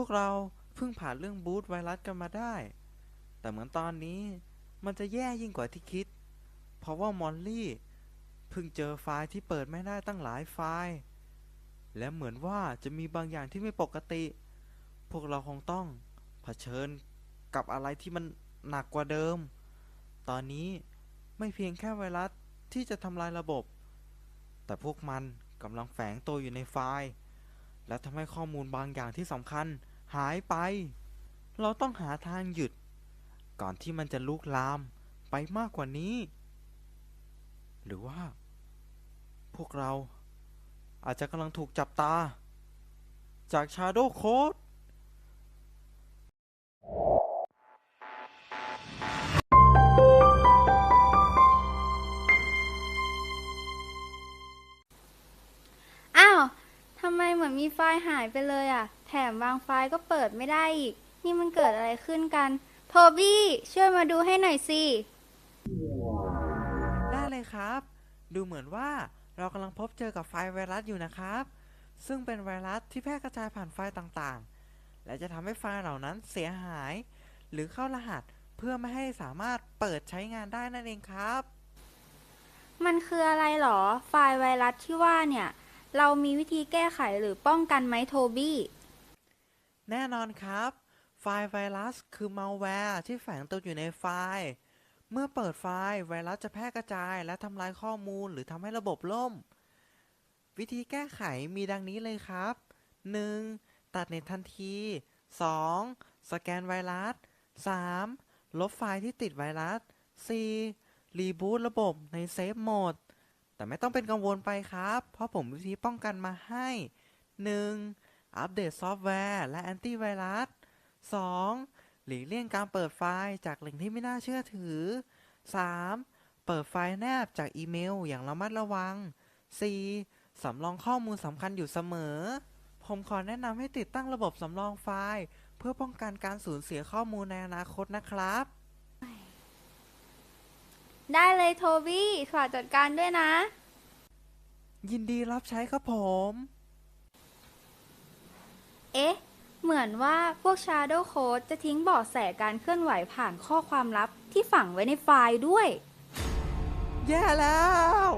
พวกเราเพิ่งผ่านเรื่องบูธไวรัสกันมาได้ แต่เหมือนตอนนี้มันจะแย่ยิ่งกว่าที่คิด เพราะว่ามอลลี่เพิ่งเจอไฟล์ที่เปิดไม่ได้ตั้งหลายไฟล์ และเหมือนว่าจะมีบางอย่างที่ไม่ปกติ พวกเราคงต้องเผชิญกับอะไรที่มันหนักกว่าเดิม ตอนนี้ไม่เพียงแค่ไวรัสที่จะทำลายระบบ แต่พวกมันกำลังแฝงตัวอยู่ในไฟล์ และทำให้ข้อมูลบางอย่างที่สำคัญหายไป เราต้องหาทางหยุด ก่อนที่มันจะลุกลามไปมากกว่านี้ หรือว่า พวกเราอาจจะกำลังถูกจับตา จากชาโดโค้ด ไมเหมือนมีไฟล์หายไปเลยอะแถมบางไฟล์ก็เปิดไม่ได้อีก นี่มันเกิดอะไรขึ้นกันโทบี้ช่วยมาดูให้หน่อยสิ ได้เลยครับ ดูเหมือนว่าเรากำลังพบเจอกับไฟล์ไวรัสอยู่นะครับ ซึ่งเป็นไวรัสที่แพร่กระจายผ่านไฟล์ต่างๆ และจะทำให้ไฟล์เหล่านั้นเสียหาย หรือเข้ารหัสเพื่อไม่ให้สามารถเปิดใช้งานได้นั่นเองครับ มันคืออะไรหรอ ไฟล์ไวรัสที่ว่าเนี่ย เรามีวิธีแก้ไขหรือป้องกันไหมโทบี้ แน่นอนครับ ไฟล์ไวรัสคือมัลแวร์ที่แฝงตัวอยู่ในไฟล์ เมื่อเปิดไฟล์ไวรัสจะแพร่กระจาย และทำลายข้อมูลหรือทำให้ระบบล่ม วิธีแก้ไขมีดังนี้เลยครับ 1. ตัดเน็ตทันที 2. สแกนไวรัส 3. ลบไฟล์ที่ติดไวรัส 4. รีบูตระบบในเซฟโหมด แต่ไม่ต้องเป็นกังวลไปครับ เพราะผมวิธีป้องกันมาให้ 1. อัปเดตซอฟต์แวร์ และแอนตี้ไวรัส 2. หลีกเลี่ยงการเปิดไฟล์จากแหล่งที่ไม่น่าเชื่อถือ 3. เปิดไฟล์แนบจากอีเมลอย่างระมัดระวัง 4. สำรองข้อมูลสำคัญอยู่เสมอ ผมขอแนะนำให้ติดตั้งระบบสำรองไฟล์ เพื่อป้องกันการสูญเสียข้อมูลในอนาคตนะครับ ได้เลยโทบี้ฝากจัดการด้วยนะ ยินดีรับใช้ครับผม เอ๊ะ เหมือนว่าพวก Shadow Code จะทิ้งเบาะแสการเคลื่อนไหวผ่านข้อความลับที่ฝังไว้ในไฟล์ด้วย แย่แล้ว